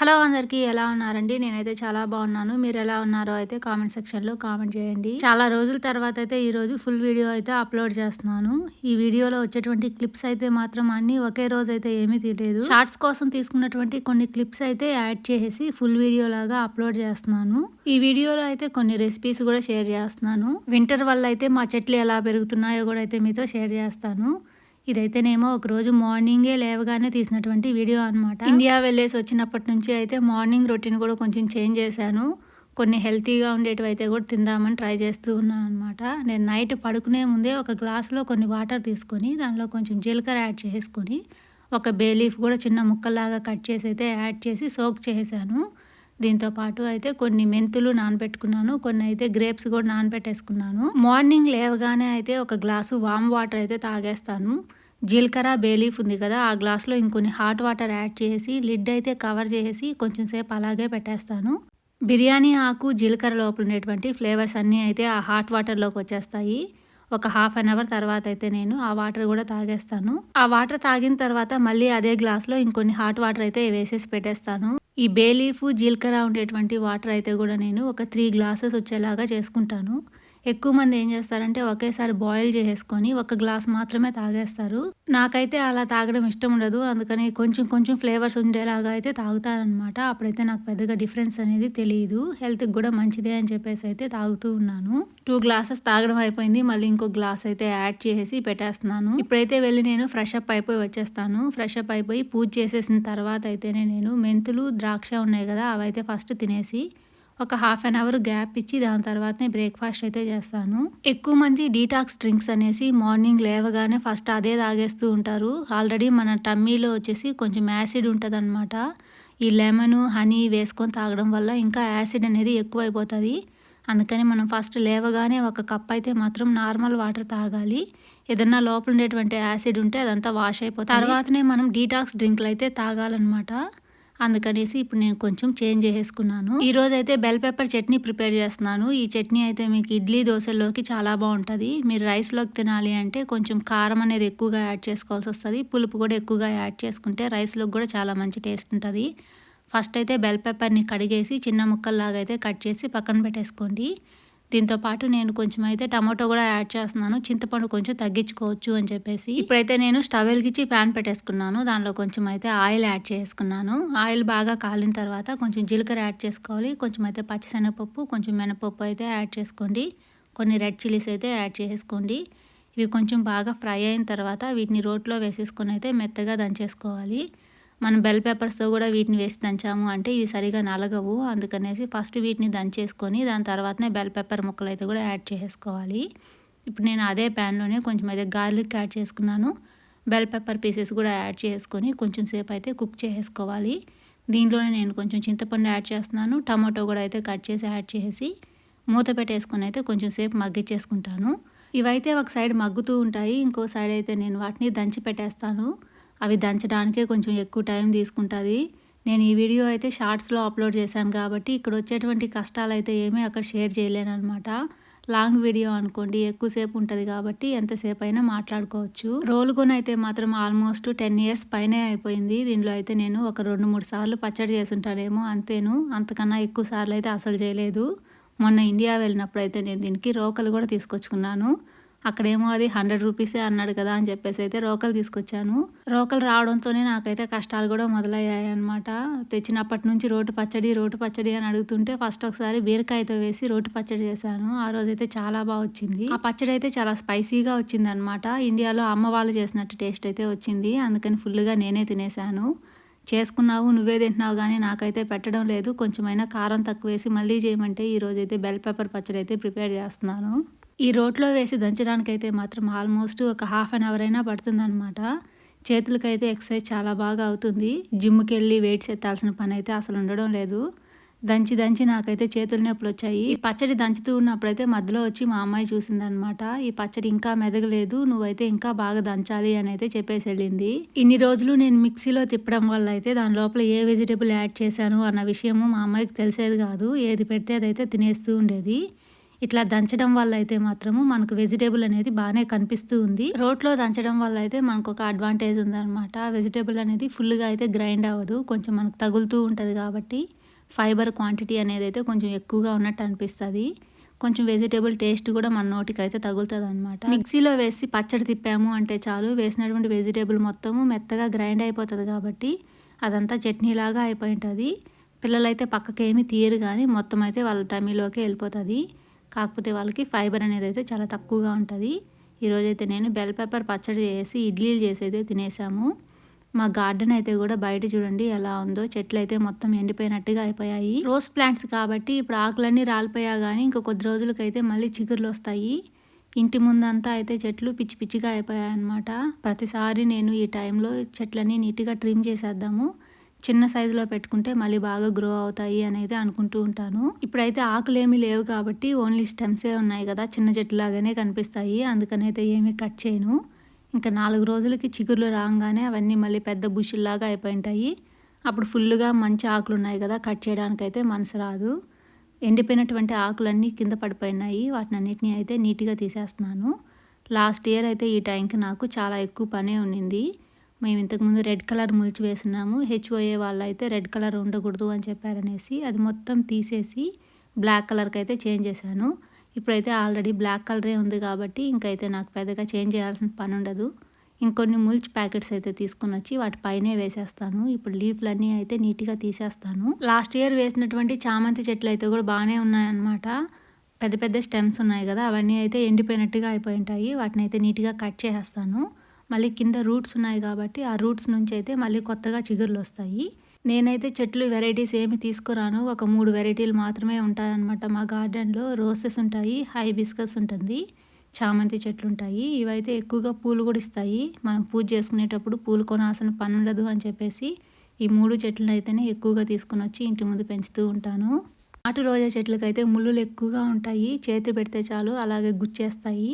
Hello అందరికీ ఎలా ఉన్నారండి? నేనైతే చాలా బాగున్నాను. మీరు ఎలా ఉన్నారో అయితే కామెంట్ సెక్షన్లో కామెంట్ చేయండి. చాలా రోజుల తర్వాత అయితే ఈరోజు ఫుల్ వీడియో అయితే అప్లోడ్ చేస్తున్నాను. ఈ వీడియోలో వచ్చేటువంటి క్లిప్స్ అయితే మాత్రం అన్ని ఒకే రోజు అయితే ఏమీ తెలియదు. షార్ట్స్ కోసం తీసుకున్నటువంటి కొన్ని క్లిప్స్ అయితే యాడ్ చేసి ఫుల్ వీడియో లాగా అప్లోడ్ చేస్తున్నాను. ఈ వీడియోలో అయితే కొన్ని రెసిపీస్ కూడా షేర్ చేస్తున్నాను. వింటర్ వల్ల అయితే మా చెట్లు ఎలా పెరుగుతున్నాయో కూడా అయితే మీతో షేర్ చేస్తాను. ఇదైతేనేమో ఒకరోజు మార్నింగే లేవగానే తీసినటువంటి వీడియో అనమాట ఇండియా వెళ్ళేసి వచ్చినప్పటి నుంచి అయితే మార్నింగ్ రొటీన్ కూడా కొంచెం చేంజ్ చేశాను. కొన్ని హెల్తీగా ఉండేటివి అయితే కూడా తిందామని ట్రై చేస్తూ ఉన్నాను అనమాట నేను నైట్ పడుకునే ముందే ఒక గ్లాస్లో కొన్ని వాటర్ తీసుకొని దానిలో కొంచెం జీలకర్ర యాడ్ చేసుకొని ఒక బే లీఫ్ కూడా చిన్న ముక్కలాగా కట్ చేసి అయితే యాడ్ చేసి సోక్ చేశాను దీంతో పాటు అయితే కొన్ని మెంతులు నానబెట్టుకున్నాను కొన్ని అయితే గ్రేప్స్ కూడా నానబెట్టేసుకున్నాను. మార్నింగ్ లేవగానే అయితే ఒక గ్లాసు వామ్ వాటర్ అయితే తాగేస్తాను. జీలకర్ర బేలీఫ్ ఉంది కదా ఆ గ్లాస్లో ఇంకొన్ని హాట్ వాటర్ యాడ్ చేసి లిడ్ అయితే కవర్ చేసి కొంచెం సేపు అలాగే పెట్టేస్తాను. బిర్యానీ ఆకు జీలకర్ర లోపల ఉండేటువంటి ఫ్లేవర్స్ అన్నీ అయితే ఆ హాట్ వాటర్లోకి వచ్చేస్తాయి. ఒక హాఫ్ అన్ అవర్ తర్వాత అయితే నేను ఆ వాటర్ కూడా తాగేస్తాను. ఆ వాటర్ తాగిన తర్వాత మళ్ళీ అదే గ్లాస్లో ఇంకొన్ని హాట్ వాటర్ అయితే వేసేసి పెట్టేస్తాను. ఈ బేలీఫ్ జీలకర్ర ఉండేటువంటి వాటర్ అయితే కూడా నేను ఒక త్రీ గ్లాసెస్ వచ్చేలాగా చేసుకుంటాను. ఎక్కువ మంది ఏం చేస్తారంటే ఒకేసారి బాయిల్ చేసేసుకొని ఒక గ్లాస్ మాత్రమే తాగేస్తారు. నాకైతే అలా తాగడం ఇష్టం ఉండదు. అందుకని కొంచెం కొంచెం ఫ్లేవర్స్ ఉండేలాగా అయితే తాగుతారనమాట అప్పుడైతే నాకు పెద్దగా డిఫరెన్స్ అనేది తెలియదు హెల్త్కి కూడా మంచిదే అని చెప్పేసి అయితే తాగుతూ ఉన్నాను. టూ గ్లాసెస్ తాగడం అయిపోయింది. మళ్ళీ ఇంకో గ్లాస్ అయితే యాడ్ చేసి పెట్టేస్తున్నాను. ఇప్పుడైతే వెళ్ళి నేను ఫ్రెష్ అప్ అయిపోయి వచ్చేస్తాను. ఫ్రెష్ అప్ అయిపోయి పూజ చేసేసిన తర్వాత అయితేనే నేను మెంతులు ద్రాక్ష ఉన్నాయి కదా అవైతే ఫస్ట్ తినేసి ఒక హాఫ్ అన్ అవర్ గ్యాప్ ఇచ్చి దాని తర్వాతనే బ్రేక్ఫాస్ట్ అయితే చేస్తాను. ఎక్కువ మంది డీటాక్స్ డ్రింక్స్ అనేసి మార్నింగ్ లేవగానే ఫస్ట్ అదే తాగేస్తూ ఉంటారు. ఆల్రెడీ మన టమ్మీలో వచ్చేసి కొంచెం యాసిడ్ ఉంటుంది అనమాట ఈ లెమన్ హనీ వేసుకొని తాగడం వల్ల ఇంకా యాసిడ్ అనేది ఎక్కువ అయిపోతుంది అందుకని మనం ఫస్ట్ లేవగానే ఒక కప్ అయితే మాత్రం నార్మల్ వాటర్ తాగాలి. ఏదన్నా లోపల ఉండేటువంటి యాసిడ్ ఉంటే అదంతా వాష్ అయిపోతుంది. తర్వాతనే మనం డీటాక్స్ డ్రింక్లు అయితే తాగాలన్నమాట. అందుకనేసి ఇప్పుడు నేను కొంచెం చేంజ్ చేసుకున్నాను ఈ రోజు అయితే బెల్ పెప్పర్ చట్నీ ప్రిపేర్ చేస్తున్నాను. ఈ చట్నీ అయితే మీకు ఇడ్లీ దోశల్లోకి చాలా బాగుంటుంది. మీరు రైస్లోకి తినాలి అంటే కొంచెం కారం అనేది ఎక్కువగా యాడ్ చేసుకోవాల్సి వస్తుంది. పులుపు కూడా ఎక్కువగా యాడ్ చేసుకుంటే రైస్లోకి కూడా చాలా మంచి టేస్ట్ ఉంటుంది. ఫస్ట్ అయితే బెల్ పెప్పర్ని కడిగేసి చిన్న ముక్కల్లాగా అయితే కట్ చేసి పక్కన పెట్టేసుకోండి. దీంతో పాటు నేను కొంచెం అయితే టమాటో కూడా యాడ్ చేస్తున్నాను. చింతపండు కొంచెం తగ్గించుకోవచ్చు అని చెప్పేసి. ఇప్పుడైతే నేను స్టవ్ వెలిగించి ప్యాన్ పెట్టేసుకున్నాను. దానిలో కొంచెం అయితే ఆయిల్ యాడ్ చేసుకున్నాను. ఆయిల్ బాగా కాలిన తర్వాత కొంచెం జీలకర్ర యాడ్ చేసుకోవాలి. కొంచెం అయితే పచ్చిశనగపప్పు కొంచెం మినపప్పు అయితే యాడ్ చేసుకోండి. కొన్ని రెడ్ చిల్లీస్ అయితే యాడ్ చేసుకోండి. ఇవి కొంచెం బాగా ఫ్రై అయిన తర్వాత వీటిని రోట్లో వేసేసుకొని అయితే మెత్తగా దంచేసుకోవాలి. మనం బెల్ పేపర్స్తో కూడా వీటిని వేసి దంచాము అంటే ఇవి సరిగా నలగవు. అందుకనేసి ఫస్ట్ వీటిని దంచేసుకొని దాని తర్వాతనే బెల్ పెప్పర్ ముక్కలు అయితే కూడా యాడ్ చేసుకోవాలి ఇప్పుడు నేను అదే ప్యాన్లోనే కొంచెం అయితే గార్లిక్ యాడ్ చేసుకున్నాను. బెల్ పెప్పర్ పీసెస్ కూడా యాడ్ చేసుకొని కొంచెం సేపు అయితే కుక్ చేసుకోవాలి దీంట్లోనే నేను కొంచెం చింతపండు యాడ్ చేస్తున్నాను. టమాటో కూడా అయితే కట్ చేసి యాడ్ చేసి మూత పెట్టేసుకొని అయితే కొంచెం సేపు మగ్గిచ్చేసుకుంటాను ఇవైతే ఒక సైడ్ మగ్గుతూ ఉంటాయి. ఇంకో సైడ్ అయితే నేను వాటిని దంచి పెట్టేస్తాను. అవి దంచడానికే కొంచెం ఎక్కువ టైం తీసుకుంటుంది. నేను ఈ వీడియో అయితే షార్ట్స్లో అప్లోడ్ చేశాను కాబట్టి ఇక్కడ వచ్చేటువంటి కష్టాలు అయితే ఏమీ అక్కడ షేర్ చేయలేను అనమాట లాంగ్ వీడియో అనుకోండి ఎక్కువసేపు ఉంటుంది కాబట్టి ఎంతసేపు అయినా మాట్లాడుకోవచ్చు. రోల్ కొని అయితే మాత్రం ఆల్మోస్ట్ టెన్ ఇయర్స్ పైనే అయిపోయింది. దీనిలో అయితే నేను ఒక రెండు మూడు సార్లు పచ్చడి చేసుంటానేమో అంతేను. అంతకన్నా ఎక్కువ సార్లు అయితే అసలు చేయలేదు. మొన్న ఇండియా వెళ్ళినప్పుడు అయితే నేను దీనికి రోకలు కూడా తీసుకొచ్చుకున్నాను. అక్కడేమో అది హండ్రెడ్ రూపీసే అన్నాడు కదా అని చెప్పేసి అయితే రోకలు తీసుకొచ్చాను. రోకలు రావడంతోనే నాకైతే కష్టాలు కూడా మొదలయ్యాయి అనమాట తెచ్చినప్పటి నుంచి రోటి పచ్చడి రోటి పచ్చడి అని అడుగుతుంటే ఫస్ట్ ఒకసారి బీరకాయతో వేసి రోటి పచ్చడి చేశాను. ఆ రోజైతే చాలా బాగా వచ్చింది. ఆ పచ్చడి అయితే చాలా స్పైసీగా వచ్చింది అనమాట ఇండియాలో అమ్మ వాళ్ళు చేసినట్టు టేస్ట్ అయితే వచ్చింది. అందుకని ఫుల్గా నేనే తినేసాను చేసుకున్నావు నువ్వే తింటున్నావు కానీ నాకైతే పెట్టడం లేదు. కొంచెమైనా కారం తక్కువ వేసి మళ్ళీ చేయమంటే ఈరోజైతే బెల్ పెప్పర్ పచ్చడి అయితే ప్రిపేర్ చేస్తున్నాను. ఈ రోట్లో వేసి దంచడానికైతే మాత్రం ఆల్మోస్ట్ ఒక హాఫ్ అన్ అవర్ అయినా పడుతుందన్నమాట. చేతులకైతే ఎక్సర్సైజ్ చాలా బాగా అవుతుంది. జిమ్కి వెళ్ళి వెయిట్స్ ఎత్తాల్సిన పని అయితే అసలు ఉండడం లేదు. దంచి దంచి నాకైతే చేతుల నొప్పులు వచ్చాయి. ఈ పచ్చడి దంచుతూ ఉన్నప్పుడైతే మధ్యలో వచ్చి మా అమ్మాయి చూసిందనమాట ఈ పచ్చడి ఇంకా మెదగలేదు నువ్వైతే ఇంకా బాగా దంచాలి అని అయితే చెప్పేసి వెళ్ళింది. ఇన్ని రోజులు నేను మిక్సీలో తిప్పడం వల్ల అయితే దాని లోపల ఏ వెజిటేబుల్ యాడ్ చేశాను అన్న విషయము మా అమ్మాయికి తెలిసేది కాదు. ఏది పెడితే అదైతే తినేస్తూ ఉండేది. ఇట్లా దంచడం వల్ల అయితే మాత్రము మనకు వెజిటేబుల్ అనేది బాగానే కనిపిస్తూ ఉంది. రోట్లో దంచడం వల్ల అయితే మనకు ఒక అడ్వాంటేజ్ ఉందన్నమాట. వెజిటేబుల్ అనేది ఫుల్గా అయితే గ్రైండ్ అవ్వదు. కొంచెం మనకు తగులుతూ ఉంటుంది కాబట్టి ఫైబర్ క్వాంటిటీ అనేది అయితే కొంచెం ఎక్కువగా ఉన్నట్టు అనిపిస్తుంది. కొంచెం వెజిటేబుల్ టేస్ట్ కూడా మన నోటికి అయితే తగులుతుంది అనమాట మిక్సీలో వేసి పచ్చడి తిప్పాము అంటే చాలు. వేసినటువంటి వెజిటేబుల్ మొత్తము మెత్తగా గ్రైండ్ అయిపోతుంది కాబట్టి అదంతా చట్నీలాగా అయిపోయి ఉంటుంది పిల్లలైతే పక్కకేమీ తీయరు కానీ మొత్తం అయితే వాళ్ళ టమీలోకి వెళ్ళిపోతుంది. కాకపోతే వాళ్ళకి ఫైబర్ అనేది అయితే చాలా తక్కువగా ఉంటుంది. ఈరోజైతే నేను బెల్ పెప్పర్ పచ్చడి చేసి ఇడ్లీలు చేసి అయితే తినేసాము. మా గార్డెన్ అయితే కూడా బయట చూడండి ఎలా ఉందో. చెట్లు అయితే మొత్తం ఎండిపోయినట్టుగా అయిపోయాయి. రోజ్ ప్లాంట్స్ కాబట్టి ఇప్పుడు ఆకులన్నీ రాలిపోయా కానీ ఇంకా కొద్ది రోజులకైతే మళ్ళీ చిగుర్లు వస్తాయి. ఇంటి ముందంతా అయితే చెట్లు పిచ్చి పిచ్చిగా అయిపోయాయి అనమాట ప్రతిసారి నేను ఈ టైంలో చెట్లన్నీ నీట్గా ట్రిమ్ చేసేద్దాము. చిన్న సైజులో పెట్టుకుంటే మళ్ళీ బాగా గ్రో అవుతాయి అనేది అనుకుంటూ ఉంటాను. ఇప్పుడైతే ఆకులు ఏమీ లేవు కాబట్టి ఓన్లీ స్టెమ్సే ఉన్నాయి కదా చిన్న చెట్టులాగానే కనిపిస్తాయి. అందుకనైతే ఏమీ కట్ చేయను. ఇంకా నాలుగు రోజులకి చిగుర్లు రాగానే అవన్నీ మళ్ళీ పెద్ద బుషిల్లాగా అయిపోయింటాయి. అప్పుడు ఫుల్గా మంచి ఆకులు ఉన్నాయి కదా కట్ చేయడానికైతే మనసు రాదు. ఎండిపోయినటువంటి ఆకులన్నీ కింద పడిపోయినాయి. వాటిని అన్నిటినీ అయితే నీట్గా తీసేస్తున్నాను. లాస్ట్ ఇయర్ అయితే ఈ టైంకి నాకు చాలా ఎక్కువ పనే ఉండింది. మేము ఇంతకుముందు రెడ్ కలర్ ముల్చి వేసినాము. హెచ్ఓఏ వాళ్ళు అయితే రెడ్ కలర్ ఉండకూడదు అని చెప్పారనేసి అది మొత్తం తీసేసి బ్లాక్ కలర్కి అయితే చేంజ్ చేశాను. ఇప్పుడైతే ఆల్రెడీ బ్లాక్ కలరే ఉంది కాబట్టి ఇంకైతే నాకు పెద్దగా చేంజ్ చేయాల్సిన పని ఉండదు ఇంకొన్ని ముల్చ్ ప్యాకెట్స్ అయితే తీసుకుని వచ్చి వాటి పైనే వేసేస్తాను. ఇప్పుడు లీఫ్లన్నీ అయితే నీట్గా తీసేస్తాను. లాస్ట్ ఇయర్ వేసినటువంటి చామంతి చెట్లు అయితే కూడా బాగానే ఉన్నాయన్నమాట. పెద్ద పెద్ద స్టెమ్స్ ఉన్నాయి కదా అవన్నీ అయితే ఎండిపోయినట్టుగా అయిపోయి ఉంటాయి వాటిని అయితే నీట్గా కట్ చేసేస్తాను. మళ్ళీ కింద రూట్స్ ఉన్నాయి కాబట్టి ఆ రూట్స్ నుంచి అయితే మళ్ళీ కొత్తగా చిగుర్లు వస్తాయి. నేనైతే చెట్లు వెరైటీస్ ఏమి తీసుకురాను. ఒక మూడు వెరైటీలు మాత్రమే ఉంటాయన్నమాట. మా గార్డెన్లో రోసెస్ ఉంటాయి హైబిస్కస్ ఉంటుంది చామంతి చెట్లు ఉంటాయి. ఇవైతే ఎక్కువగా పూలు కూడా ఇస్తాయి. మనం పూజ చేసుకునేటప్పుడు పూలు కొనాల్సిన పని ఉండదు అని చెప్పేసి ఈ మూడు చెట్లను అయితేనే ఎక్కువగా తీసుకుని వచ్చి ఇంటి ముందు పెంచుతూ ఉంటాను. నాటు రోజా చెట్లకైతే ముళ్ళులు ఎక్కువగా ఉంటాయి. చేతి పెడితే చాలు అలాగే గుచ్చేస్తాయి.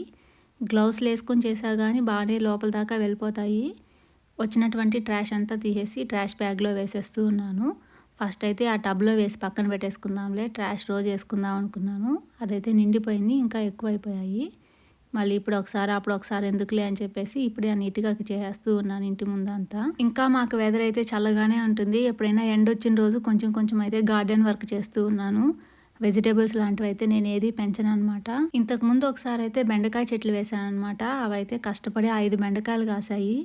గ్లౌస్లు వేసుకొని చేసా కానీ బాగానే లోపల దాకా వెళ్ళిపోతాయి. వచ్చినటువంటి ట్రాష్ అంతా తీసేసి ట్రాష్ బ్యాగ్లో వేసేస్తూ ఉన్నాను. ఫస్ట్ అయితే ఆ టబ్లో వేసి పక్కన పెట్టేసుకుందాంలే ట్రాష్ రోజు వేసుకుందాం అనుకున్నాను. అదైతే నిండిపోయింది ఇంకా ఎక్కువైపోయాయి. మళ్ళీ ఇప్పుడు ఒకసారి అప్పుడు ఒకసారి ఎందుకులే అని చెప్పేసి ఇప్పుడే నీట్గా చేస్తూ ఉన్నాను ఇంటి ముందంతా. ఇంకా మాకు వెదర్ అయితే చల్లగానే ఉంటుంది. ఎప్పుడైనా ఎండ వచ్చిన రోజు కొంచెం కొంచెం అయితే గార్డెన్ వర్క్ చేస్తూ ఉన్నాను. వెజిటేబుల్స్ లాంటివి అయితే నేను ఏది పెంచను అనమాట ఇంతకుముందు ఒకసారి అయితే బెండకాయ చెట్లు వేసాను అనమాట అవైతే కష్టపడి ఐదు బెండకాయలు కాసాయి.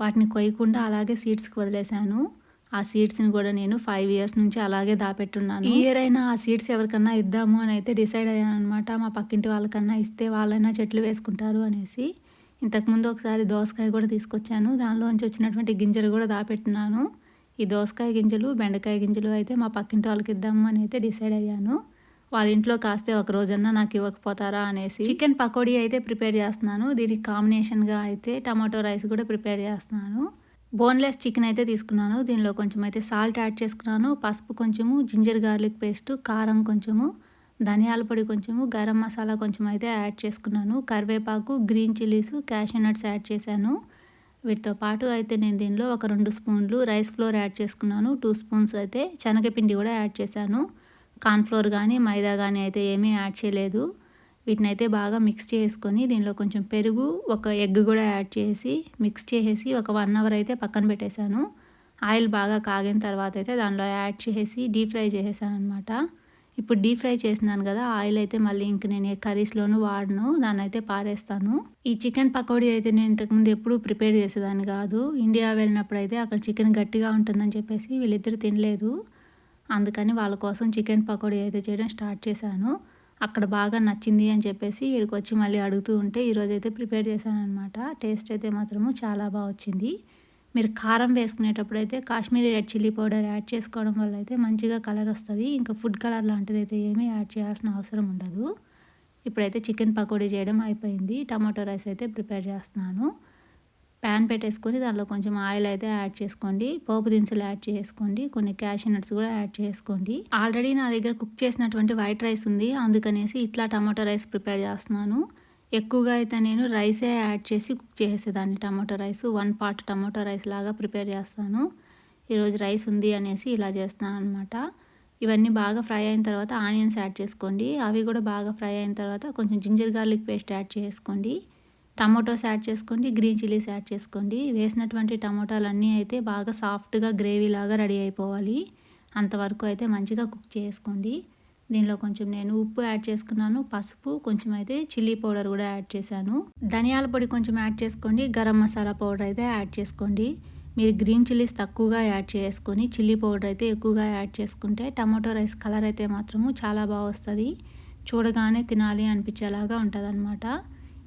వాటిని కొయ్యకుండా అలాగే సీడ్స్కి వదిలేశాను ఆ సీడ్స్ని కూడా నేను ఫైవ్ ఇయర్స్ నుంచి అలాగే దాపెట్టున్నాను. ఈ ఇయర్ అయినా ఆ సీడ్స్ ఎవరికన్నా ఇద్దాము అని అయితే డిసైడ్ అయ్యాను అనమాట మా పక్కింటి వాళ్ళకన్నా ఇస్తే వాళ్ళైనా చెట్లు వేసుకుంటారు అనేసి. ఇంతకుముందు ఒకసారి దోసకాయ కూడా తీసుకొచ్చాను. దానిలోంచి వచ్చినటువంటి గింజలు కూడా దాపెట్టున్నాను. ఈ దోసకాయ గింజలు బెండకాయ గింజలు అయితే మా పక్కింటి వాళ్ళకి ఇద్దాము అని అయితే డిసైడ్ అయ్యాను. వాళ్ళ ఇంట్లో కాస్తే ఒక రోజన్నా నాకు ఇవ్వకపోతారా అనేసి చికెన్ పకోడీ అయితే ప్రిపేర్ చేస్తున్నాను. దీనికి కాంబినేషన్గా అయితే టమాటో రైస్ కూడా ప్రిపేర్ చేస్తున్నాను. బోన్లెస్ చికెన్ అయితే తీసుకున్నాను. దీనిలో కొంచెం అయితే సాల్ట్ యాడ్ చేసుకున్నాను. పసుపు కొంచెము జింజర్ గార్లిక్ పేస్ట్ కారం కొంచెము ధనియాల పొడి కొంచెము గరం మసాలా కొంచెం అయితే యాడ్ చేసుకున్నాను. కరివేపాకు green chillies cashew nuts add చేశాను. వీటితో పాటు అయితే నేను దీనిలో ఒక రెండు స్పూన్లు రైస్ ఫ్లోర్ యాడ్ చేసుకున్నాను. టూ స్పూన్స్ అయితే శనగపిండి కూడా యాడ్ చేశాను. కార్న్ఫ్లోర్ కానీ మైదా కానీ అయితే ఏమీ యాడ్ చేయలేదు. వీటిని అయితే బాగా మిక్స్ చేసుకొని దీనిలో కొంచెం పెరుగు ఒక ఎగ్ కూడా యాడ్ చేసి మిక్స్ చేసేసి ఒక వన్ అవర్ అయితే పక్కన పెట్టేశాను. ఆయిల్ బాగా కాగిన తర్వాత అయితే దానిలో యాడ్ చేసి డీప్ ఫ్రై చేసేసాను అనమాట ఇప్పుడు డీప్ ఫ్రై చేసినాను కదా ఆయిల్ అయితే మళ్ళీ ఇంక నేను ఏ కర్రీస్లోనూ వాడను దాన్ని అయితే పారేస్తాను. ఈ చికెన్ పకోడీ అయితే నేను ఇంతకుముందు ఎప్పుడు ప్రిపేర్ చేసేదాన్ని కాదు. ఇండియా వెళ్ళినప్పుడు అయితే అక్కడ చికెన్ గట్టిగా ఉంటుందని చెప్పేసి వీళ్ళిద్దరు తినలేదు. అందుకని వాళ్ళ కోసం చికెన్ పకోడీ అయితే చేయడం స్టార్ట్ చేశాను. అక్కడ బాగా నచ్చింది అని చెప్పేసి ఇక్కడికి వచ్చి మళ్ళీ అడుగుతూ ఉంటే ఈరోజైతే అయితే ప్రిపేర్ చేశాను అనమాట టేస్ట్ అయితే మాత్రము చాలా బాగా వచ్చింది. మీరు కారం వేసుకునేటప్పుడు అయితే Kashmiri red chilli powder add చేసుకోవడం వల్ల అయితే మంచిగా కలర్ వస్తుంది. ఇంకా ఫుడ్ కలర్ లాంటిది అయితే ఏమీ యాడ్ చేయాల్సిన అవసరం ఉండదు. ఇప్పుడైతే చికెన్ పకోడీ చేయడం అయిపోయింది. టమాటో రైస్ అయితే ప్రిపేర్ చేస్తున్నాను. ప్యాన్ పెట్టేసుకొని దానిలో కొంచెం ఆయిల్ అయితే యాడ్ చేసుకోండి. పోపు దినుసులు యాడ్ చేసుకోండి. కొన్ని క్యాష్ నట్స్ కూడా యాడ్ చేసుకోండి. ఆల్రెడీ నా దగ్గర కుక్ చేసినటువంటి వైట్ రైస్ ఉంది. అందుకనేసి ఇట్లా టమాటో రైస్ ప్రిపేర్ చేస్తున్నాను. ఎక్కువగా అయితే నేను రైసే యాడ్ చేసి కుక్ చేసేదాన్ని. Tomato rice one part tomato rice లాగా ప్రిపేర్ చేస్తాను. ఈరోజు రైస్ ఉంది అనేసి ఇలా చేస్తాను అనమాట ఇవన్నీ బాగా ఫ్రై అయిన తర్వాత ఆనియన్స్ యాడ్ చేసుకోండి. అవి కూడా బాగా ఫ్రై అయిన తర్వాత కొంచెం జింజర్ గార్లిక్ పేస్ట్ యాడ్ చేసుకోండి. టమాటోస్ యాడ్ చేసుకోండి గ్రీన్ చిల్లీస్ యాడ్ చేసుకోండి. వేసినటువంటి టమాటాలన్నీ అయితే బాగా సాఫ్ట్గా గ్రేవీ లాగా రెడీ అయిపోవాలి. అంతవరకు అయితే మంచిగా కుక్ చేసుకోండి. దీనిలో కొంచెం నేను ఉప్పు యాడ్ చేసుకున్నాను పసుపు కొంచెం అయితే చిల్లీ పౌడర్ కూడా యాడ్ చేశాను. ధనియాల పొడి కొంచెం యాడ్ చేసుకోండి గరం మసాలా పౌడర్ అయితే యాడ్ చేసుకోండి. మీరు గ్రీన్ చిల్లీస్ తక్కువగా యాడ్ చేసుకొని చిల్లీ పౌడర్ అయితే ఎక్కువగా యాడ్ చేసుకుంటే టమాటో రైస్ కలర్ అయితే మాత్రము చాలా బాగా వస్తుంది. చూడగానే తినాలి అనిపించేలాగా ఉంటుంది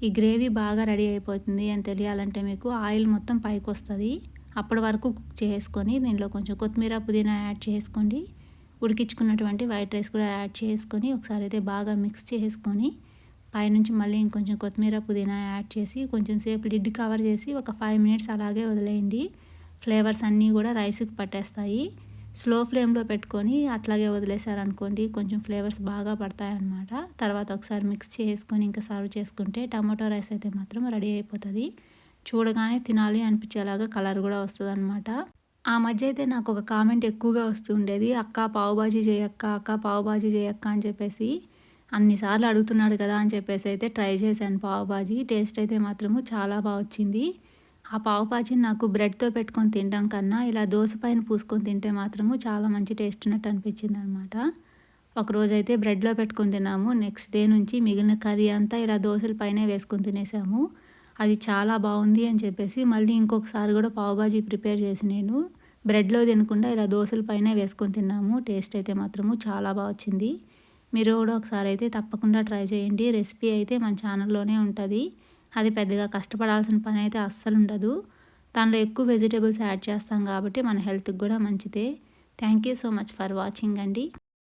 ఈ గ్రేవీ బాగా రెడీ అయిపోతుంది అని తెలియాలంటే మీకు ఆయిల్ మొత్తం పైకి వస్తుంది అప్పటి వరకు కుక్ చేసుకొని దీనిలో కొంచెం కొత్తిమీర పుదీనా యాడ్ చేసుకోండి ఉడికించుకున్నటువంటి వైట్ రైస్ కూడా యాడ్ చేసుకొని ఒకసారి అయితే బాగా మిక్స్ చేసుకొని పైనుంచి మళ్ళీ ఇంకొంచెం కొత్తిమీర పుదీనా యాడ్ చేసి కొంచెం సేపు లిడ్ కవర్ చేసి ఒక ఫైవ్ మినిట్స్ అలాగే వదిలేయండి. ఫ్లేవర్స్ అన్నీ కూడా రైస్కి పట్టేస్తాయి. స్లో ఫ్లేమ్లో పెట్టుకొని అట్లాగే వదిలేసారనుకోండి కొంచెం ఫ్లేవర్స్ బాగా పడతాయి అన్నమాట తర్వాత ఒకసారి మిక్స్ చేసుకొని ఇంకా సర్వ్ చేసుకుంటే టమాటో రైస్ అయితే మాత్రం రెడీ అయిపోతుంది. చూడగానే తినాలి అనిపించేలాగా కలర్ కూడా వస్తుంది అనమాట ఆ మధ్య అయితే నాకు ఒక కామెంట్ ఎక్కువగా వస్తుండేది అక్క పావుబాజీ చేయక్క అక్క పావుబాజీ చేయక్క అని చెప్పేసి. అన్నిసార్లు అడుగుతున్నాడు కదా అని చెప్పేసి అయితే ట్రై చేశాను పావుబాజీ. టేస్ట్ అయితే మాత్రము చాలా బాగా వచ్చింది ఆ పావుబాజీని నాకు బ్రెడ్తో పెట్టుకొని తినడం కన్నా ఇలా దోశ పైన పూసుకొని తింటే మాత్రము చాలా మంచి టేస్ట్ ఉన్నట్టు అనిపించింది అనమాట ఒకరోజైతే బ్రెడ్లో పెట్టుకొని తిన్నాము. నెక్స్ట్ డే నుంచి మిగిలిన కర్రీ అంతా ఇలా దోశల పైనే వేసుకొని తినేసాము. అది చాలా బాగుంది అని చెప్పేసి మళ్ళీ ఇంకొకసారి కూడా పావుబాజీ ప్రిపేర్ చేసి నేను బ్రెడ్లో తినకుండా ఇలా దోశల పైన వేసుకొని తిన్నాము. టేస్ట్ అయితే మాత్రము చాలా బాగా వచ్చింది. మీరు కూడా ఒకసారి అయితే తప్పకుండా ట్రై చేయండి. రెసిపీ అయితే మన ఛానల్లోనే ఉంటుంది. అది పెద్దగా కష్టపడాల్సిన పని అయితే అస్సలు ఉండదు. దానిలో ఎక్కువ వెజిటేబుల్స్ యాడ్ చేస్తాం కాబట్టి మన హెల్త్కి కూడా మంచిదే. Thank you so much for watching అండి.